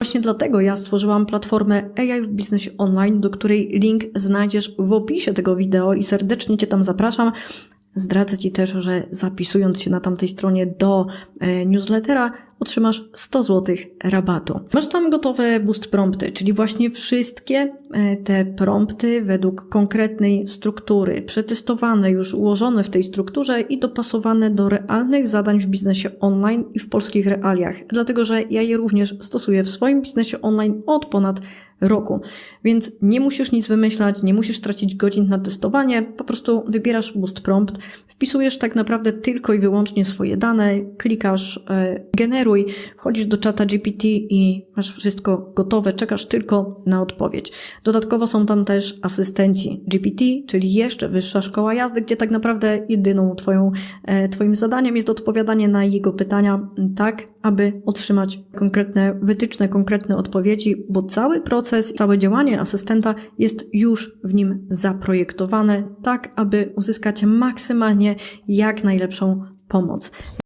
Właśnie dlatego ja stworzyłam platformę AI w biznesie online, do której link znajdziesz w opisie tego wideo i serdecznie Cię tam zapraszam. Zdradzę Ci też, że zapisując się na tamtej stronie do e, newslettera, otrzymasz 100 zł rabatu. Masz tam gotowe boost prompty, czyli właśnie wszystkie e, te prompty według konkretnej struktury, przetestowane, już ułożone w tej strukturze i dopasowane do realnych zadań w biznesie online i w polskich realiach. Dlatego, że ja je również stosuję w swoim biznesie online od ponad roku. Więc nie musisz nic wymyślać, nie musisz tracić godzin na testowanie, po prostu wybierasz boost prompt, wpisujesz tak naprawdę tylko i wyłącznie swoje dane, klikasz e, generuj, wchodzisz do czata GPT i masz wszystko gotowe, czekasz tylko na odpowiedź. Dodatkowo są tam też asystenci GPT, czyli jeszcze wyższa szkoła jazdy, gdzie tak naprawdę jedyną twoją, e, twoim zadaniem jest odpowiadanie na jego pytania tak, aby otrzymać konkretne wytyczne, konkretne odpowiedzi, bo cały proces, całe działanie asystenta jest już w nim zaprojektowane, tak aby uzyskać maksymalnie jak najlepszą pomoc.